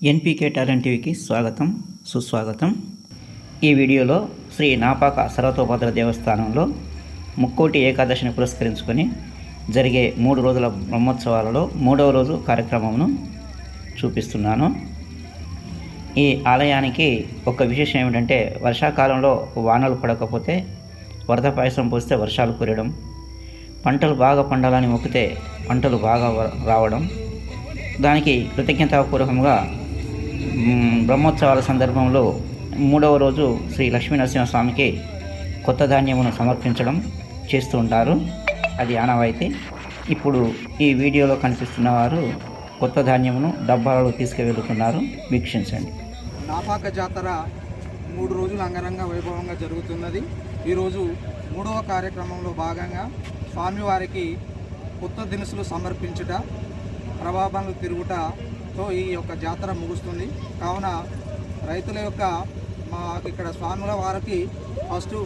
NPK talent టీవీకి స్వాగతం సుస్వాగతం. ఈ వీడియోలో శ్రీ నాపాక సర్వతోభద్ర దేవస్థానంలో ముక్కోటి ఏకాదశిని పురస్కరించుకొని జరిగే మూడు రోజుల బ్రహ్మోత్సవాలలో మూడవ రోజు కార్యక్రమమును చూపిస్తున్నాను. ఈ ఆలయానికి ఒక విశేషం ఏమిటంటే వర్షాకాలంలో వానలు పడకపోతే వరద పాయసం పోస్తే వర్షాలు కురడం పంటలు బాగా పండాలని మొక్కితే పంటలు బాగా రావడం. దానికి కృతజ్ఞతాపూర్వకంగా బ్రహ్మోత్సవాల సందర్భంలో మూడవ రోజు శ్రీ లక్ష్మీ నరసింహస్వామికి కొత్త ధాన్యమును సమర్పించడం చేస్తూ ఉంటారు. అది ఆనవాయితీ. ఇప్పుడు ఈ వీడియోలో కనిపిస్తున్న వారు కొత్త ధాన్యమును డబ్బాలలో తీసుకువెళ్తున్నారు. వీక్షించండి. నాపాక జాతర మూడు రోజులు అంగరంగ వైభవంగా జరుగుతున్నది. ఈరోజు మూడవ కార్యక్రమంలో భాగంగా స్వామివారికి కొత్త దినుసులు సమర్పించుట ప్రభావాలు తో ఈ యొక్క జాతర ముగుస్తుంది. కావున రైతుల యొక్క మా ఇక్కడ స్వాముల వారికి ఫస్ట్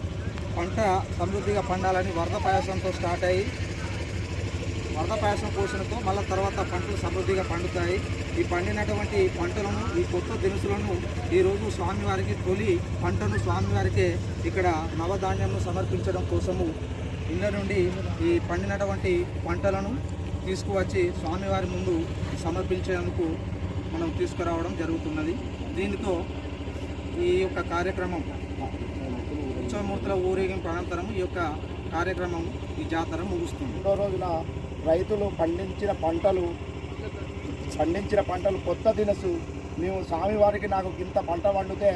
పంట సమృద్ధిగా పండాలని వరద పాయసంతో స్టార్ట్ అయ్యి వరద పాయసం పోషణతో మళ్ళీ తర్వాత పంటలు సమృద్ధిగా పండుతాయి. ఈ పండినటువంటి పంటలను ఈ కొత్త దినుసులను ఈరోజు స్వామివారికి తొలి పంటను స్వామివారికే ఇక్కడ నవధాన్యాలను సమర్పించడం కోసము ఇళ్ళ నుండి ఈ పండినటువంటి పంటలను తీసుకువచ్చి స్వామివారి ముందు సమర్పించేందుకు మనం తీసుకురావడం జరుగుతున్నది. దీనితో ఈ యొక్క కార్యక్రమం ఉత్సవమూర్తుల ఊరేగింపు అనంతరం ఈ యొక్క కార్యక్రమం ఈ జాతర ముగుస్తుంది. రెండో రోజున రైతులు పండించిన పంటలు పండించిన పంటలు కొత్త దినసు. మేము స్వామివారికి నాకు గింత పంట వండితే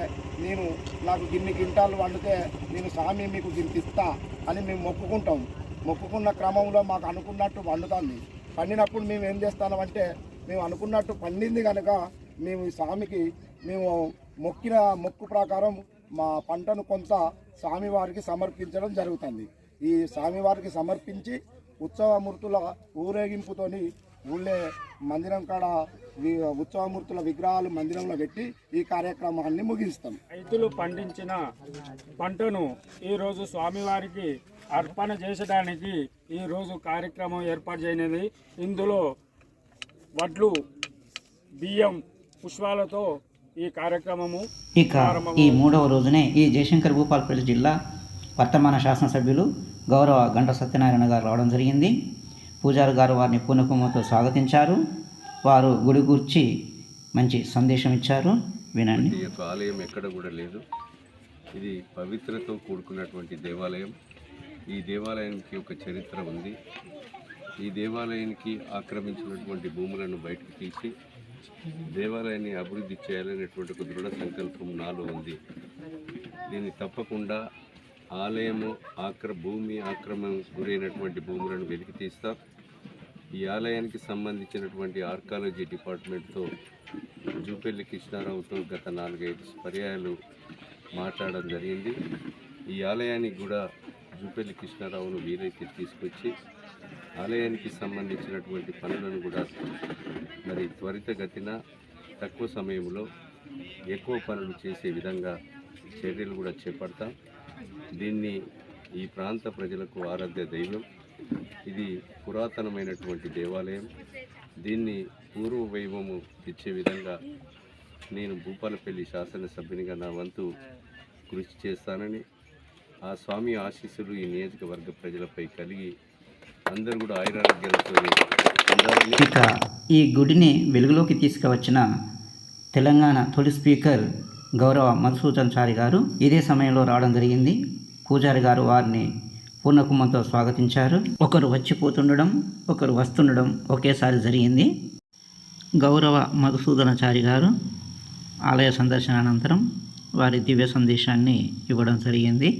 నేను నాకు గిన్ని గింటాలు వండితే నేను స్వామి మీకు గింతిస్తా అని మేము మొక్కుకుంటాం. మొక్కుకున్న క్రమంలో మాకు అనుకున్నట్టు వండుతుంది పండినప్పుడు మేము ఏం చేస్తామంటే మేము అనుకున్నట్టు పండింది కనుక మేము ఈ స్వామికి మేము మొక్కిన మొక్కు ప్రకారం మా పంటను కొంత స్వామివారికి సమర్పించడం జరుగుతుంది. ఈ స్వామివారికి సమర్పించి ఉత్సవమూర్తుల ఊరేగింపుతోని ఊళ్ళే మందిరం కాడ ఉత్సవమూర్తుల విగ్రహాలు మందిరంలో పెట్టి ఈ కార్యక్రమాన్ని ముగిస్తాం. రైతులు పండించిన పంటను ఈరోజు స్వామివారికి అర్పణ చేసడానికి ఈరోజు కార్యక్రమం ఏర్పాటు చేయనది. ఇందులో వడ్లు బియ్యం పుష్పాలతో ఈ కార్యక్రమము ఇక ఈ మూడవ రోజునే ఈ జయశంకర్ భూపాలపల్లి జిల్లా వర్తమాన శాసనసభ్యులు గౌరవ గంట సత్యనారాయణ గారు రావడం జరిగింది. పూజారి గారు వారిని పూర్ణకుమతో స్వాగతించారు. వారు గుడి గూర్చి మంచి సందేశం ఇచ్చారు. వినండి. ఈ యొక్క ఆలయం ఎక్కడ కూడా లేదు. ఇది పవిత్రతో కూడుకున్నటువంటి దేవాలయం. ఈ దేవాలయానికి ఒక చరిత్ర ఉంది. ఈ దేవాలయానికి ఆక్రమించినటువంటి భూములను బయటకు తీసి దేవాలయాన్ని అభివృద్ధి చేయాలనేటువంటి ఒక దృఢ సంకల్పం నాలో ఉంది. దీన్ని తప్పకుండా ఆలయము ఆక్ర భూమి ఆక్రమణ గురైనటువంటి భూములను వెలికి తీస్తాం. ఈ ఆలయానికి సంబంధించినటువంటి ఆర్కాలజీ డిపార్ట్మెంట్తో జూపల్లి కృష్ణారావుతో గత నాలుగైదు పర్యాయాలు మాట్లాడడం జరిగింది. ఈ ఆలయానికి కూడా జూపల్లి కృష్ణారావును వీరైతే తీసుకొచ్చి ఆలయానికి సంబంధించినటువంటి పనులను కూడా మరి త్వరితగతిన తక్కువ సమయంలో ఎక్కువ పనులు చేసే విధంగా చర్యలు కూడా చేపడతాం. దీన్ని ఈ ప్రాంత ప్రజలకు ఆరాధ్య దైవం ఇది పురాతనమైనటువంటి దేవాలయం. దీన్ని పూర్వ వైభవము ఇచ్చే విధంగా నేను భూపాలపల్లి శాసనసభ్యునిగా నా వంతు కృషి చేస్తానని ఆ స్వామి ఆశీస్సులు ఈ నియోజకవర్గ ప్రజలపై కలిగి అందరూ కూడా ఆయురారోగ్యాలతో ఇక ఈ గుడిని వెలుగులోకి తీసుకువచ్చిన తెలంగాణ తొలి స్పీకర్ గౌరవ మధుసూదన్ చారి గారు ఇదే సమయంలో రావడం జరిగింది. పూజారి గారు వారిని పూర్ణకుమంతో స్వాగతించారు. ఒకరు వచ్చిపోతుండడం ఒకరు వస్తుండడం ఒకేసారి జరిగింది. గౌరవ మధుసూదనాచారి గారు ఆలయ సందర్శన అనంతరం వారి దివ్య సందేశాన్ని ఇవ్వడం జరిగింది.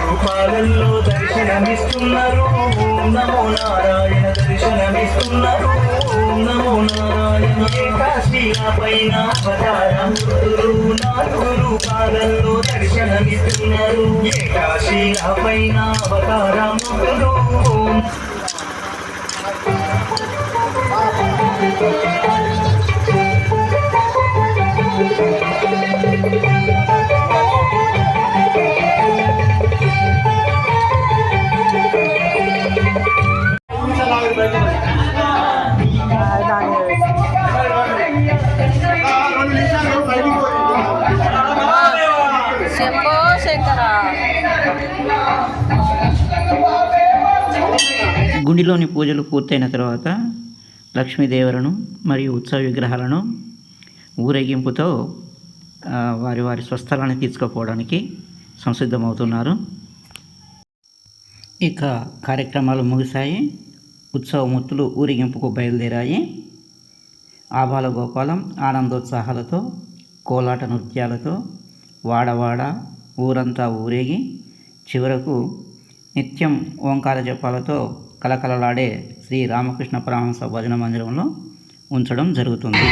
రూపాలలో దర్శనమిస్తున్నారు. ఓం నమో నారాయణ దర్శనమిస్తున్నారు. ఓం నమో నారాయణ. ఏకాశిల పైన అవతారమూర్తులు నాలుగు రూపాలలో దర్శనమిస్తున్నారు ఏకాశిల పైన అవతారమూర్తులు ఓం ఆ గుండిలోని పూజలు పూర్తయిన తర్వాత లక్ష్మీదేవులను మరియు ఉత్సవ విగ్రహాలను ఊరేగింపుతో వారి వారి స్వస్థలాన్ని తీసుకుపోవడానికి సంసిద్ధమవుతున్నారు. ఇక కార్యక్రమాలు ముగిశాయి. ఉత్సవమూర్తులు ఊరేగింపుకు బయలుదేరాయి. ఆబాల గోపాలం ఆనందోత్సాహాలతో కోలాట నృత్యాలతో వాడవాడ ఊరంతా ఊరేగి చివరకు నిత్యం ఓంకార జపాలతో కలకలలాడే శ్రీ రామకృష్ణ పరమహంస భజన మందిరంలో ఉంచడం జరుగుతుంది.